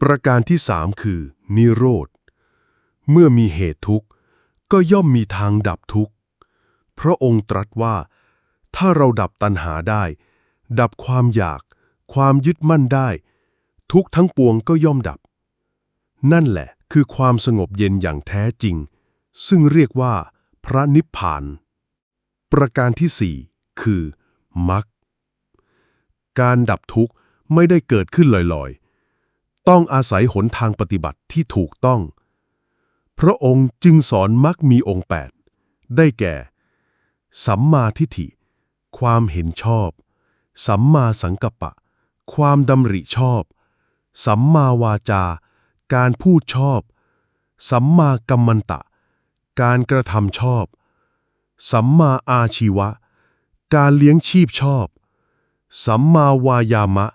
ประการที่สามคือ นิโรธ เมื่อมีเหตุทุกข์ ก็ย่อมมีทางดับทุกข์ พระองค์ตรัสว่า ถ้าเราดับตัณหาได้ ดับความอยาก ความยึดมั่นได้ ทุกทั้งปวงก็ย่อมดับ นั่นแหละคือความสงบเย็นอย่างแท้จริง ซึ่งเรียกว่า พระนิพพาน ประการที่สี่คือมรรคการดับทุกข์ไม่ได้เกิดขึ้นลอยๆ ต้องอาศัยหนทางปฏิบัติที่ถูกต้อง พระองค์จึงสอนมรรคมีองค์แปดได้แก่ สัมมาทิฏฐิ ความเห็นชอบ สัมมาสังกัปปะ ความดำริชอบ สัมมาวาจา การพูดชอบ สัมมากัมมันตะ การกระทำชอบ สัมมาอาชีวะ การเลี้ยงชีพชอบ สัมมาวายามะ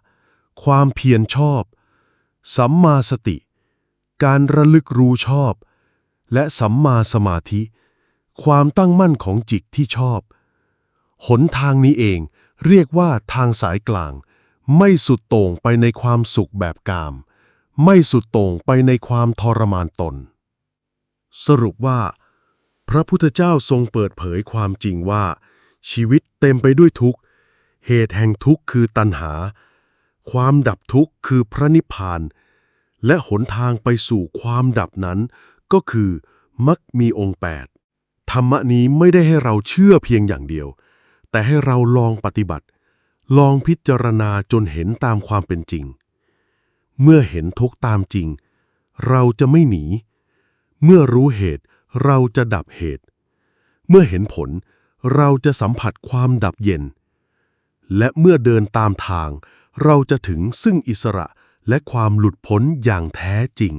ความเพียรชอบ สัมมาสติ การระลึกรู้ชอบ และสัมมาสมาธิ ความตั้งมั่นของจิตที่ชอบ หนทางนี้เองเรียกว่าทางสายกลาง ไม่สุดโต่งไปในความสุขแบบกาม ไม่สุดโต่งไปในความทรมานตน สรุปว่า พระพุทธเจ้าทรงเปิดเผยความจริงว่า ชีวิตเต็มไปด้วยทุกข์ เหตุแห่งทุกข์คือตัณหา ความดับทุกข์คือพระนิพพาน และหนทางไปสู่ความดับนั้น ก็คือมักมีองค์แปดธรรมะนี้ไม่ได้ให้เราเชื่อเพียงอย่างเดียว แต่ให้เราลองปฏิบัติ ลองพิจารณาจนเห็นตามความเป็นจริง เมื่อเห็นทุกตามจริง เราจะไม่หนี เมื่อรู้เหตุเราจะดับเหตุ เมื่อเห็นผลเราจะสัมผัสความดับเย็น และเมื่อเดินตามทาง เราจะถึงซึ่งอิสระ และความหลุดพ้นอย่างแท้จริง